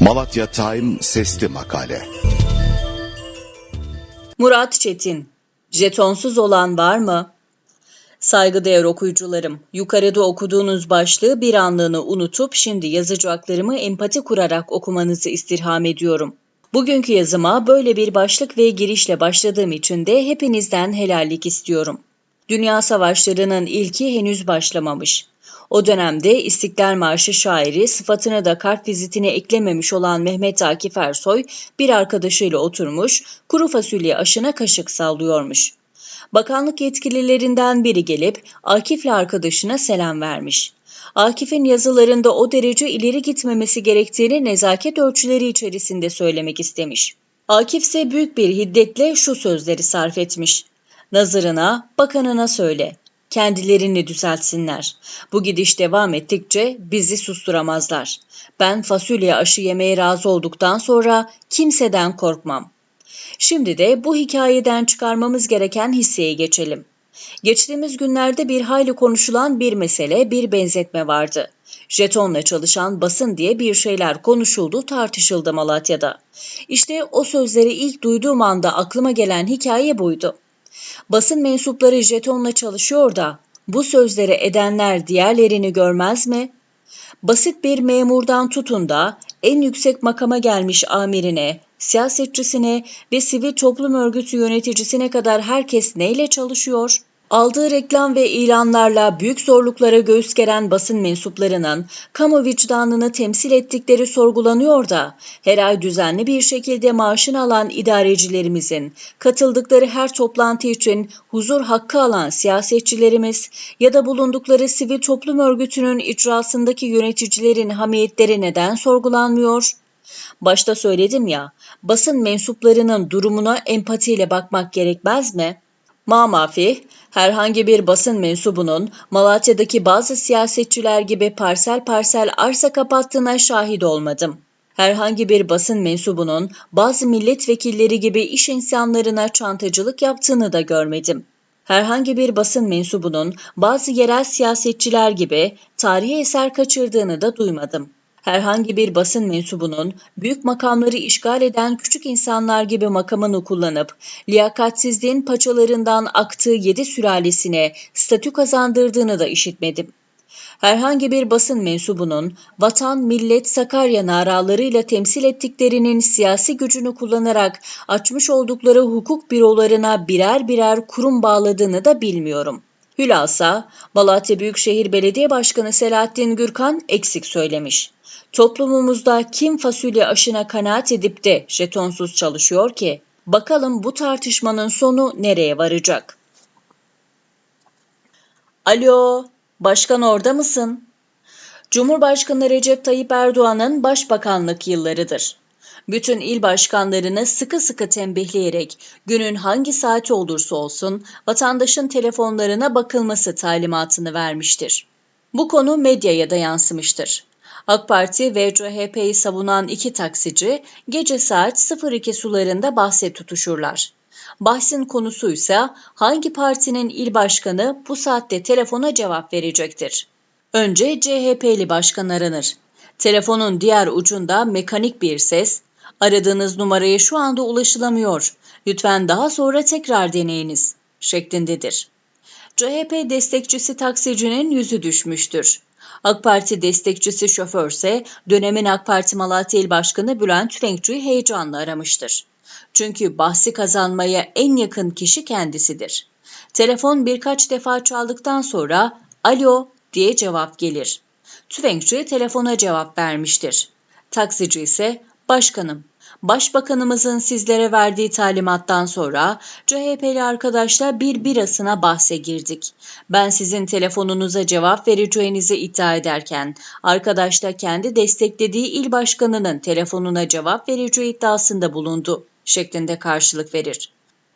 Malatya Time Sesli Makale Murat Çetin Jetonsuz olan var mı? Saygıdeğer okuyucularım, yukarıda okuduğunuz başlığı bir anlığını unutup şimdi yazacaklarımı empati kurarak okumanızı istirham ediyorum. Bugünkü yazıma böyle bir başlık ve girişle başladığım için de hepinizden helallik istiyorum. Dünya savaşlarının ilki henüz başlamamış. O dönemde İstiklal Marşı şairi sıfatını da kart vizitine eklememiş olan Mehmet Akif Ersoy bir arkadaşıyla oturmuş, kuru fasulye aşına kaşık sallıyormuş. Bakanlık yetkililerinden biri gelip Akif'le arkadaşına selam vermiş. Akif'in yazılarında o derece ileri gitmemesi gerektiğini nezaket ölçüleri içerisinde söylemek istemiş. Akif ise büyük bir hiddetle şu sözleri sarf etmiş. Nazırına, bakanına söyle. Kendilerini düzeltsinler. Bu gidiş devam ettikçe bizi susturamazlar. Ben fasulye aşı yemeye razı olduktan sonra kimseden korkmam. Şimdi de bu hikayeden çıkarmamız gereken hisseye geçelim. Geçtiğimiz günlerde bir hayli konuşulan bir mesele, bir benzetme vardı. Jetonla çalışan basın diye bir şeyler konuşuldu, tartışıldı Malatya'da. İşte o sözleri ilk duyduğum anda aklıma gelen hikaye buydu. Basın mensupları jetonla çalışıyor da bu sözleri edenler diğerlerini görmez mi? Basit bir memurdan tutun da en yüksek makama gelmiş amirine, siyasetçisine ve sivil toplum örgütü yöneticisine kadar herkes neyle çalışıyor? Aldığı reklam ve ilanlarla büyük zorluklara göğüs geren basın mensuplarının kamu vicdanını temsil ettikleri sorgulanıyor da her ay düzenli bir şekilde maaşını alan idarecilerimizin, katıldıkları her toplantı için huzur hakkı alan siyasetçilerimiz ya da bulundukları sivil toplum örgütünün icrasındaki yöneticilerin hamiyetleri neden sorgulanmıyor? Başta söyledim ya, basın mensuplarının durumuna empatiyle bakmak gerekmez mi? Mamafi, herhangi bir basın mensubunun Malatya'daki bazı siyasetçiler gibi parsel parsel arsa kapattığına şahit olmadım. Herhangi bir basın mensubunun bazı milletvekilleri gibi iş insanlarına çantacılık yaptığını da görmedim. Herhangi bir basın mensubunun bazı yerel siyasetçiler gibi tarihi eser kaçırdığını da duymadım herhangi bir basın mensubunun büyük makamları işgal eden küçük insanlar gibi makamını kullanıp liyakatsizliğin paçalarından aktığı yedi sülalesine statü kazandırdığını da işitmedim. Herhangi bir basın mensubunun vatan, millet, Sakarya naralarıyla temsil ettiklerinin siyasi gücünü kullanarak açmış oldukları hukuk bürolarına birer birer kurum bağladığını da bilmiyorum. Hülasa, Malatya Büyükşehir Belediye Başkanı Selahattin Gürkan eksik söylemiş. Toplumumuzda kim fasulye aşına kanaat edip de jetonsuz çalışıyor ki? Bakalım bu tartışmanın sonu nereye varacak? Alo, başkan orada mısın? Cumhurbaşkanı Recep Tayyip Erdoğan'ın başbakanlık yıllarıdır. Bütün il başkanlarını sıkı sıkı tembihleyerek günün hangi saati olursa olsun vatandaşın telefonlarına bakılması talimatını vermiştir. Bu konu medyaya da yansımıştır. AK Parti ve CHP'yi savunan iki taksici gece saat 02 sularında bahse tutuşurlar. Bahsin konusu ise hangi partinin il başkanı bu saatte telefona cevap verecektir. Önce CHP'li başkan aranır. Telefonun diğer ucunda mekanik bir ses, aradığınız numaraya şu anda ulaşılamıyor, lütfen daha sonra tekrar deneyiniz şeklindedir. CHP destekçisi taksicinin yüzü düşmüştür. AK Parti destekçisi şoförse dönemin AK Parti Malatya İl Başkanı Bülent Tüfekçi'yi heyecanla aramıştır. Çünkü bahsi kazanmaya en yakın kişi kendisidir. Telefon birkaç defa çaldıktan sonra alo diye cevap gelir. Tüfekçi telefona cevap vermiştir. Taksici ise başkanım Başbakanımızın sizlere verdiği talimattan sonra CHP'li arkadaşla bir birasına bahse girdik. Ben sizin telefonunuza cevap vereceğinizi iddia ederken arkadaş da kendi desteklediği il başkanının telefonuna cevap vereceği iddiasında bulundu şeklinde karşılık verir.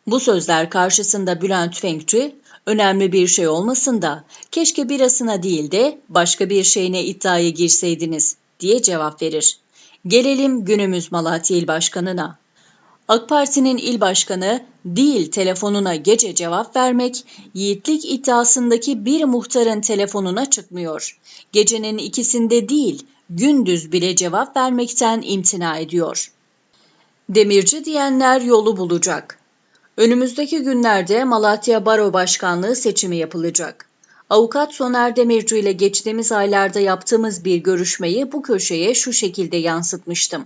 Bu sözler karşısında Bülent Tüfekçi, önemli bir şey olmasın da keşke birasına değil de başka bir şeyine iddiaya girseydiniz diye cevap verir. Gelelim günümüz Malatya İl Başkanı'na. AK Parti'nin il başkanı değil telefonuna gece cevap vermek, yiğitlik iddiasındaki bir muhtarın telefonuna çıkmıyor. Gecenin ikisinde değil, gündüz bile cevap vermekten imtina ediyor. Demirci diyenler yolu bulacak. Önümüzdeki günlerde Malatya Baro Başkanlığı seçimi yapılacak. Avukat Soner Demirci ile geçtiğimiz aylarda yaptığımız bir görüşmeyi bu köşeye şu şekilde yansıtmıştım.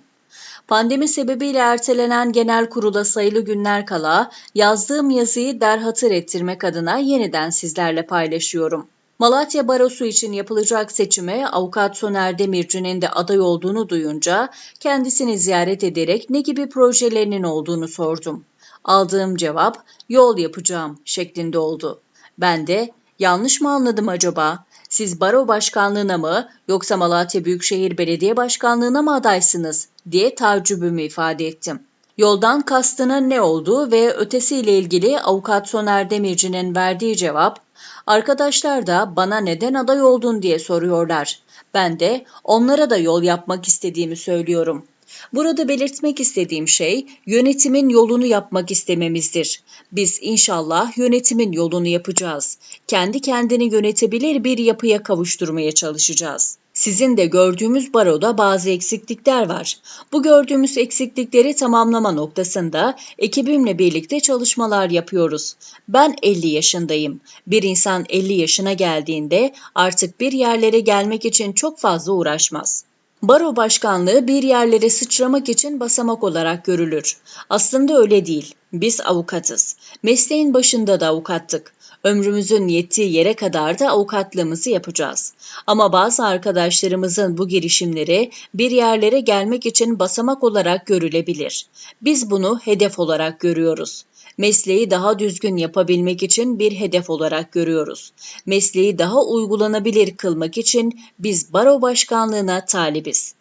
Pandemi sebebiyle ertelenen genel kurula sayılı günler kala yazdığım yazıyı derhatır ettirmek adına yeniden sizlerle paylaşıyorum. Malatya Barosu için yapılacak seçime avukat Soner Demirci'nin de aday olduğunu duyunca kendisini ziyaret ederek ne gibi projelerinin olduğunu sordum. Aldığım cevap yol yapacağım şeklinde oldu. Ben de yanlış mı anladım acaba? Siz baro başkanlığına mı yoksa Malatya Büyükşehir Belediye Başkanlığına mı adaysınız diye tacübümü ifade ettim. Yoldan kastının ne olduğu ve ötesiyle ilgili avukat Soner Demirci'nin verdiği cevap, arkadaşlar da bana neden aday oldun diye soruyorlar. Ben de onlara da yol yapmak istediğimi söylüyorum. Burada belirtmek istediğim şey yönetimin yolunu yapmak istememizdir. Biz inşallah yönetimin yolunu yapacağız. Kendi kendini yönetebilir bir yapıya kavuşturmaya çalışacağız. Sizin de gördüğümüz baroda bazı eksiklikler var. Bu gördüğümüz eksiklikleri tamamlama noktasında ekibimle birlikte çalışmalar yapıyoruz. Ben 50 yaşındayım. Bir insan 50 yaşına geldiğinde artık bir yerlere gelmek için çok fazla uğraşmaz. Baro başkanlığı bir yerlere sıçramak için basamak olarak görülür. Aslında öyle değil. Biz avukatız. Mesleğin başında da avukattık. Ömrümüzün yettiği yere kadar da avukatlığımızı yapacağız. Ama bazı arkadaşlarımızın bu girişimleri bir yerlere gelmek için basamak olarak görülebilir. Biz bunu hedef olarak görüyoruz. Mesleği daha düzgün yapabilmek için bir hedef olarak görüyoruz. Mesleği daha uygulanabilir kılmak için biz baro başkanlığına talibiz.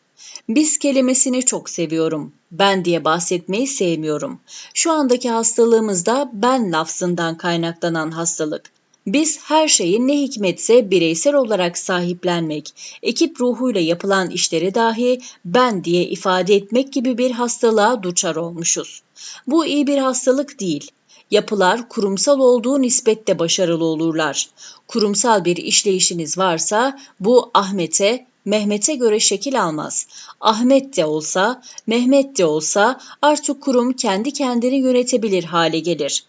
Biz kelimesini çok seviyorum. Ben diye bahsetmeyi sevmiyorum. Şu andaki hastalığımız da ben lafzından kaynaklanan hastalık. Biz her şeyin ne hikmetse bireysel olarak sahiplenmek, ekip ruhuyla yapılan işleri dahi ben diye ifade etmek gibi bir hastalığa duçar olmuşuz. Bu iyi bir hastalık değil. Yapılar kurumsal olduğu nispette başarılı olurlar. Kurumsal bir işleyişiniz varsa bu Ahmet'e, Mehmet'e göre şekil almaz. Ahmet de olsa, Mehmet de olsa artık kurum kendi kendini yönetebilir hale gelir.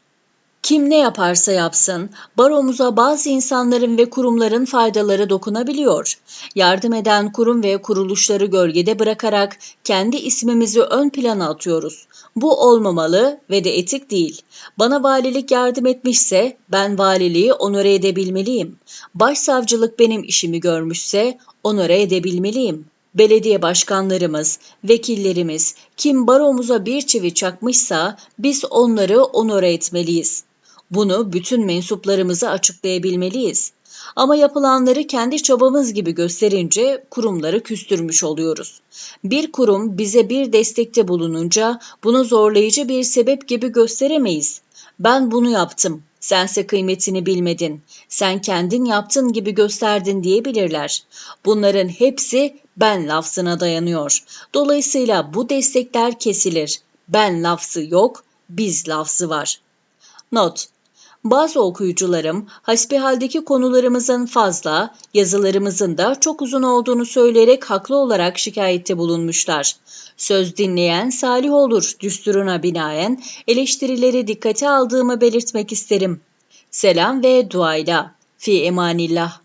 Kim ne yaparsa yapsın, baromuza bazı insanların ve kurumların faydaları dokunabiliyor. Yardım eden kurum ve kuruluşları gölgede bırakarak kendi ismimizi ön plana atıyoruz. Bu olmamalı ve de etik değil. Bana valilik yardım etmişse ben valiliği onore edebilmeliyim. Başsavcılık benim işimi görmüşse onore edebilmeliyim. Belediye başkanlarımız, vekillerimiz kim baromuza bir çivi çakmışsa biz onları onore etmeliyiz. Bunu bütün mensuplarımıza açıklayabilmeliyiz. Ama yapılanları kendi çabamız gibi gösterince kurumları küstürmüş oluyoruz. Bir kurum bize bir destekte bulununca bunu zorlayıcı bir sebep gibi gösteremeyiz. Ben bunu yaptım, sense kıymetini bilmedin, sen kendin yaptın gibi gösterdin diyebilirler. Bunların hepsi ben lafzına dayanıyor. Dolayısıyla bu destekler kesilir. Ben lafzı yok, biz lafzı var. Not bazı okuyucularım hasbihaldeki konularımızın fazla, yazılarımızın da çok uzun olduğunu söyleyerek haklı olarak şikayette bulunmuşlar. Söz dinleyen salih olur düsturuna binaen eleştirileri dikkate aldığımı belirtmek isterim. Selam ve duayla. Fi emanillah.